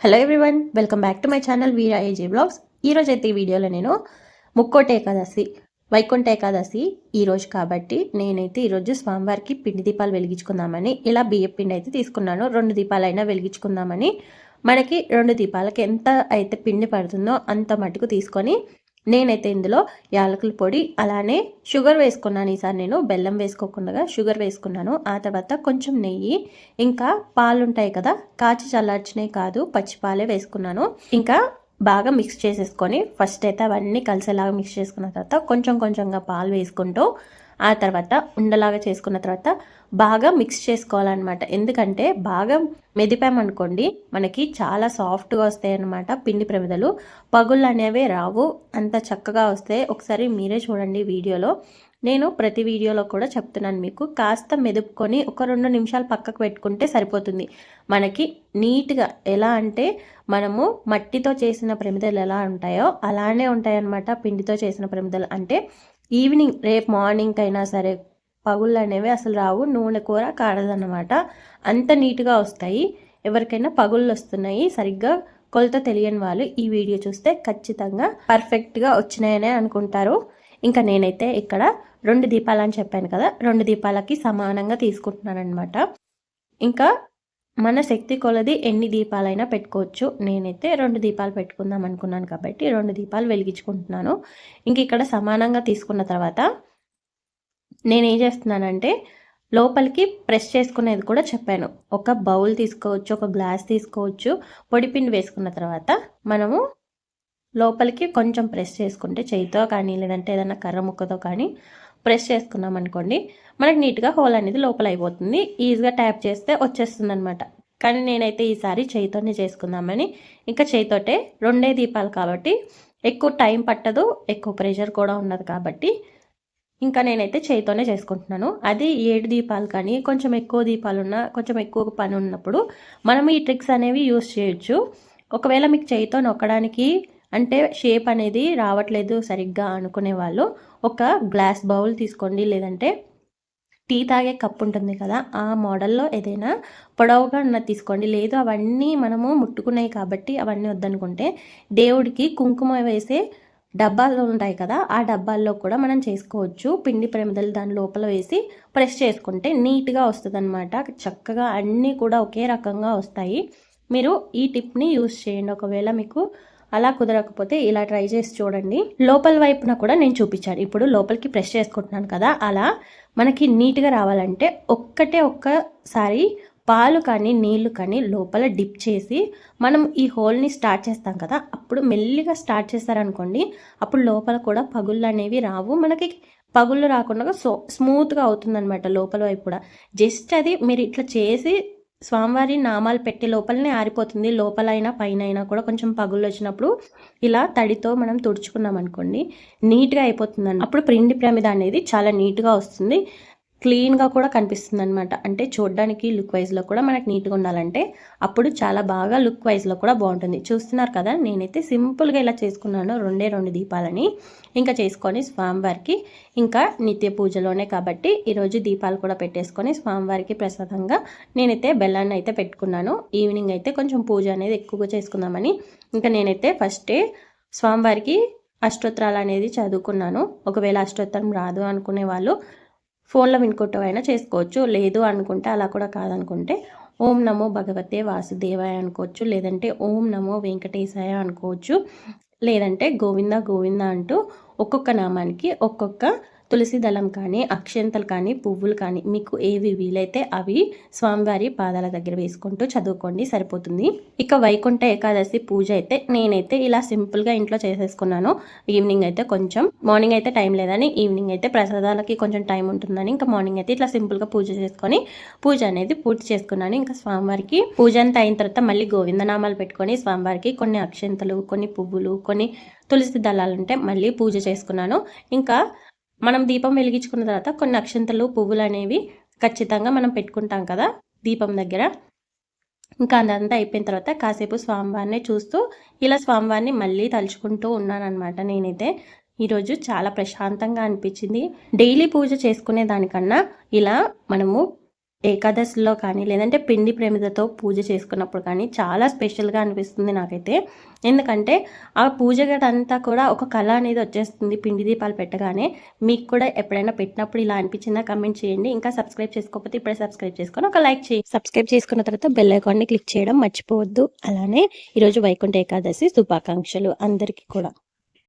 Hello everyone welcome back to my channel Veera AG blogs ఈరోజు అయితే ఈ వీడియోలో నేను ముక్కోట ఏకాదశి వైకుంఠ ఏకాదశి ఈరోజు కాబట్టి నేనైతే ఈరోజు స్వామివారికి పిండి దీపాలు వెలిగించుకుందామని ఇలా బియ్యం పిండి అయితే తీసుకున్నాను. రెండు దీపాలైనా వెలిగించుకుందామని మనకి రెండు దీపాలకి ఎంత అయితే పిండి పడుతుందో అంత మటుకు తీసుకొని నేనైతే ఇందులో యాలకుల పొడి అలానే షుగర్ వేసుకున్నాను. ఈసారి నేను బెల్లం వేసుకోకుండా షుగర్ వేసుకున్నాను. ఆ తర్వాత కొంచెం నెయ్యి ఇంకా పాలు ఉంటాయి కదా కాచి చల్లార్చినవి కాదు పచ్చి పాలే వేసుకున్నాను. ఇంకా బాగా మిక్స్ చేసేసుకొని ఫస్ట్ అయితే అవన్నీ కలిసేలాగా మిక్స్ చేసుకున్న తర్వాత కొంచెం కొంచెంగా పాలు వేసుకుంటూ ఆ తర్వాత ఉండలాగా చేసుకున్న తర్వాత బాగా మిక్స్ చేసుకోవాలన్నమాట. ఎందుకంటే బాగా మెదిపామనుకోండి మనకి చాలా సాఫ్ట్గా వస్తాయి అన్నమాట పిండి ప్రమిదలు. పగుళ్ళు అనేవి రావు. అంత చక్కగా వస్తాయి ఒకసారి మీరే చూడండి వీడియోలో. నేను ప్రతి వీడియోలో కూడా చెప్తున్నాను మీకు. కాస్త మెదుపుకొని ఒక రెండు నిమిషాలు పక్కకు పెట్టుకుంటే సరిపోతుంది. మనకి నీట్గా ఎలా అంటే మనము మట్టితో చేసిన ప్రమిదలు ఎలా ఉంటాయో అలానే ఉంటాయన్నమాట పిండితో చేసిన ప్రమిదలు. అంటే ఈవినింగ్ రేపు మార్నింగ్ అయినా సరే పగుళ్ళు అనేవి అసలు రావు. నూనె కూర కాడదన్నమాట అంత నీట్గా వస్తాయి. ఎవరికైనా పగుళ్ళు వస్తున్నాయి. సరిగ్గా కొలత తెలియని వాళ్ళు ఈ వీడియో చూస్తే ఖచ్చితంగా పర్ఫెక్ట్గా వచ్చినాయనే అనుకుంటారు. ఇంకా నేనైతే ఇక్కడ రెండు దీపాలు అని చెప్పాను కదా రెండు దీపాలకి సమానంగా తీసుకుంటున్నాను అనమాట ఇంకా మన శక్తి కొలది ఎన్ని దీపాలైనా పెట్టుకోవచ్చు. నేనైతే రెండు దీపాలు పెట్టుకుందాం అనుకున్నాను కాబట్టి రెండు దీపాలు వెలిగించుకుంటున్నాను. ఇంక ఇక్కడ సమానంగా తీసుకున్న తర్వాత నేనేం చేస్తున్నానంటే లోపలికి ప్రెస్ చేసుకునేది కూడా చెప్పాను. ఒక బౌల్ తీసుకోవచ్చు ఒక గ్లాస్ తీసుకోవచ్చు. పొడిపిండి వేసుకున్న తర్వాత మనము లోపలికి కొంచెం ప్రెస్ చేసుకుంటే చేయితో కానీ లేదంటే ఏదైనా కర్ర ముక్కతో కానీ ప్రెస్ చేసుకున్నాం అనుకోండి మనకి నీట్గా హోల్ అనేది లోపల అయిపోతుంది. ఈజీగా ట్యాప్ చేస్తే వచ్చేస్తుంది అనమాట కానీ నేనైతే ఈసారి చేయితోనే చేసుకుందామని. ఇంకా చేయితోటే రెండే దీపాలు కాబట్టి ఎక్కువ టైం పట్టదు ఎక్కువ ప్రెషర్ కూడా ఉన్నది కాబట్టి ఇంకా నేనైతే చేయితోనే చేసుకుంటున్నాను. అది ఏడు దీపాలు కానీ కొంచెం ఎక్కువ దీపాలు ఉన్నా కొంచెం ఎక్కువ పని ఉన్నప్పుడు మనం ఈ ట్రిక్స్ అనేవి యూస్ చేయొచ్చు. ఒకవేళ మీకు చేయితో నొక్కడానికి అంటే షేప్ అనేది రావట్లేదు సరిగ్గా అనుకునే వాళ్ళు ఒక గ్లాస్ బౌల్ తీసుకోండి. లేదంటే టీ తాగే కప్ ఉంటుంది కదా ఆ మోడల్లో ఏదైనా పొడవుగా ఉన్నది తీసుకోండి. లేదు అవన్నీ మనము ముట్టుకున్నాయి కాబట్టి అవన్నీ వద్దనుకుంటే దేవుడికి కుంకుమ వేసే డబ్బాలు ఉంటాయి కదా ఆ డబ్బాల్లో కూడా మనం చేసుకోవచ్చు. పిండి ప్రమిదలు దాని లోపల వేసి ప్రెస్ చేసుకుంటే నీట్గా వస్తుంది అనమాట చక్కగా అన్నీ కూడా ఒకే రకంగా వస్తాయి. మీరు ఈ టిప్ని యూస్ చేయండి. ఒకవేళ మీకు అలా కుదరకపోతే ఇలా ట్రై చేసి చూడండి. లోపల వైపున కూడా నేను చూపించాను. ఇప్పుడు లోపలికి ప్రెస్ చేసుకుంటున్నాను కదా అలా మనకి నీట్గా రావాలంటే ఒక్కటే ఒక్కసారి పాలు కానీ నీళ్ళు కానీ లోపల డిప్ చేసి మనం ఈ హోల్ని స్టార్ట్ చేస్తాం కదా అప్పుడు మెల్లిగా స్టార్ట్ చేస్తారనుకోండి అప్పుడు లోపల కూడా పగుళ్ళు అనేవి రావు. మనకి పగుళ్ళు రాకుండా సో స్మూత్గా అవుతుందన్నమాట లోపల వైపు కూడా. జస్ట్ అది మీరు ఇట్లా చేసి స్వామివారి నామాలు పెట్టే లోపలనే ఆరిపోతుంది. లోపలైనా పైన అయినా కూడా కొంచెం పగుళ్ళు వచ్చినప్పుడు ఇలా తడితో మనం తుడుచుకున్నాం అనుకోండి నీట్గా అయిపోతుంది అప్పుడు పిండి ప్రమిద అనేది చాలా నీట్గా వస్తుంది. క్లీన్గా కూడా కనిపిస్తుంది అనమాట అంటే చూడడానికి లుక్ వైజ్లో కూడా మనకు నీట్గా ఉండాలంటే అప్పుడు చాలా బాగా లుక్ వైజ్లో కూడా బాగుంటుంది. చూస్తున్నారు కదా నేనైతే సింపుల్గా ఇలా చేసుకున్నాను. రెండే రెండు దీపాలని ఇంకా చేసుకొని స్వామివారికి ఇంకా నిత్య పూజలోనే కాబట్టి ఈరోజు దీపాలు కూడా పెట్టేసుకొని స్వామివారికి ప్రసాదంగా నేనైతే బెల్లాన్ని అయితే పెట్టుకున్నాను. ఈవినింగ్ అయితే కొంచెం పూజ అనేది ఎక్కువగా చేసుకుందామని ఇంకా నేనైతే ఫస్టే స్వామివారికి అష్టోత్తరాలు అనేది చదువుకున్నాను. ఒకవేళ అష్టోత్తరం రాదు అనుకునే వాళ్ళు ఫోన్లో వినుకోవటం అయినా చేసుకోవచ్చు. లేదు అనుకుంటే అలా కూడా కాదనుకుంటే ఓం నమో భగవతే వాసుదేవాయ అనుకోవచ్చు. లేదంటే ఓం నమో వెంకటేశాయ అనుకోవచ్చు. లేదంటే గోవింద గోవింద అంటూ ఒక్కొక్క నామానికి ఒక్కొక్క తులసి దళం కానీ అక్షంతలు కానీ పువ్వులు కానీ మీకు ఏవి వీలైతే అవి స్వామివారి పాదాల దగ్గర వేసుకుంటూ చదువుకోండి సరిపోతుంది. ఇక వైకుంఠ ఏకాదశి పూజ అయితే నేనైతే ఇలా సింపుల్గా ఇంట్లో చేసేసుకున్నాను. ఈవినింగ్ అయితే కొంచెం మార్నింగ్ అయితే టైం లేదని ఈవినింగ్ అయితే ప్రసాదాలకి కొంచెం టైం ఉంటుందని ఇంకా మార్నింగ్ అయితే ఇట్లా సింపుల్గా పూజ చేసుకొని పూజ అనేది పూర్తి చేసుకున్నాను. ఇంకా స్వామివారికి పూజ అంతా అయిన తర్వాత మళ్ళీ గోవిందనామాలు పెట్టుకొని స్వామివారికి కొన్ని అక్షంతలు కొన్ని పువ్వులు కొన్ని తులసి దళాలు ఉంటే మళ్ళీ పూజ చేసుకున్నాను. ఇంకా మనం దీపం వెలిగించుకున్న తర్వాత కొన్ని అక్షంతలు పువ్వులు అనేవి ఖచ్చితంగా మనం పెట్టుకుంటాం కదా దీపం దగ్గర. ఇంకా అదంతా అయిపోయిన తర్వాత కాసేపు స్వామివారిని చూస్తూ ఇలా స్వామివారిని మళ్ళీ తలుచుకుంటూ ఉన్నానమాట నేనైతే. ఈరోజు చాలా ప్రశాంతంగా అనిపించింది. డైలీ పూజ చేసుకునే దానికన్నా ఇలా మనము ఏకాదశిలో కానీ లేదంటే పిండి ప్రేమిదతో పూజ చేసుకున్నప్పుడు కానీ చాలా స్పెషల్గా అనిపిస్తుంది నాకైతే. ఎందుకంటే ఆ పూజ గడంతా కూడా ఒక కళ అనేది వచ్చేస్తుంది పిండి దీపాలు పెట్టగానే. మీకు కూడా ఎప్పుడైనా పెట్టినప్పుడు ఇలా అనిపించిందా కమెంట్ చేయండి. ఇంకా సబ్స్క్రైబ్ చేసుకోకపోతే ఇప్పుడే సబ్స్క్రైబ్ చేసుకొని ఒక లైక్ చేయండి. సబ్స్క్రైబ్ చేసుకున్న తర్వాత బెల్ ఐకాన్ని క్లిక్ చేయడం మర్చిపోవద్దు. అలానే ఈరోజు వైకుంఠ ఏకాదశి శుభాకాంక్షలు అందరికీ కూడా.